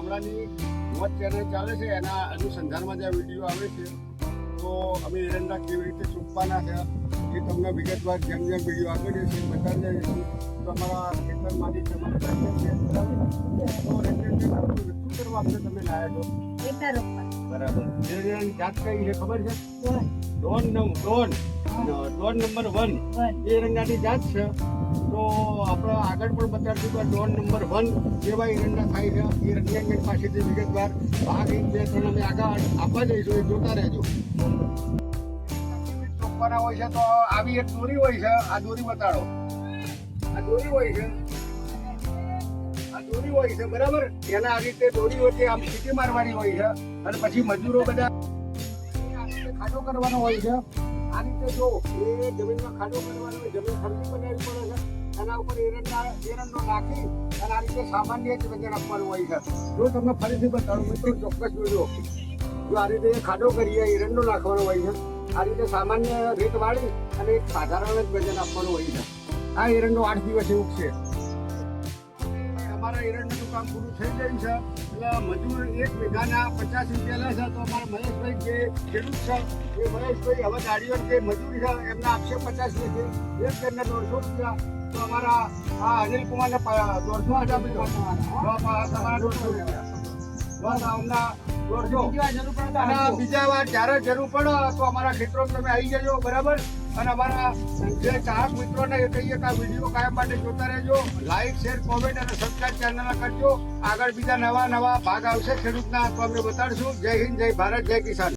ગામડાની મોજ ચેનલ ચાલે છે એના અનુસંધાનમાં જે વીડિયો આવે છે તો અમે એરંડા કેવી રીતે ચૂકવાના છે એ તમને વિગતવાર જેમ જેમ વીડિયો આગળ જશે બતાવી છીએ તો અમારા ખેતરમાંથી તમારે છે શું કરવા આપણે તમે લાયા છો? બરાબર. એરંડાની જાત કઈ છે ખબર છે? Don don. Don number one. One. એ જાત છે. તો આપણે આગળ પણ બતાડશું કે ડોન નંબર વન જેવા એરંડા થાય છે. એ રંગાંગણ પાસેથી વિગતવાર ભાગ એક બે ત્રણ અમે આગળ આપવા જઈશું. એ જોતા રહેજો. ચોપવાના હોય છે તો આવી એક દોરી હોય છે. આ દોરી બતાડો. આ દોરી હોય છે. આ દોરી હોય છે, બરાબર? એના આ રીતે દોરી હોય આમ સીટી મારવાની હોય છે. અને પછી મજૂરો બધા ખાડો કરવાનો હોય છે. આ રીતે જો એ જમીનમાં ખાડો કરવાનો હોય, જમીન ખર્ચી બનાવવી પડે છે. એના ઉપર એરંડા એરંડો નાખી અને આ રીતે સામાન્ય જ વજન આપવાનું હોય છે. જો તમે ફરીથી બતાડો, મિત્રો, ચોક્કસ જોજો જો આ રીતે ખાડો કરીએ એરંડો નાખવાનો હોય છે. આ રીતે સામાન્ય રીત વાળી અને એક સાધારણ જ વજન આપવાનું હોય છે. આ એરંડો આઠ દિવસે ઉગશે. અમારા એરંડાનું કામ પૂરું થઈ ગયું છે. એટલે મજૂર એક વીઘાના પચાસ રૂપિયા લે છે. તો અમારા મહેશભાઈ જે ખેડૂત છે, એ મહેશભાઈ હવે ગાડીઓ જે મજૂર છે, એમને આપશે પચાસ રૂપિયા. એક જણને દોઢસો રૂપિયા. તો અમારા આ અનિલ કુમારને દોઢસો હજાર તમારા દોઢસો રૂપિયા. બસ અમને અને બીજા વાર જ્યારે જરૂર પડે તો અમારા ખેતરોમાં તમે આવી જજો, બરાબર? અને અમારા જે ચાહક મિત્રોને એ કહીએ કે આ વીડિયો કાયમ માટે જોતા રહેજો લાઈક શેર કોમેન્ટ અને સબસ્ક્રાઈબ ચેનલ કરજો. આગળ બીજા નવા નવા ભાગ આવશે ખેડૂતના, તો અમે બતાડશું. જય હિન્દ, જય ભારત, જય કિસાન.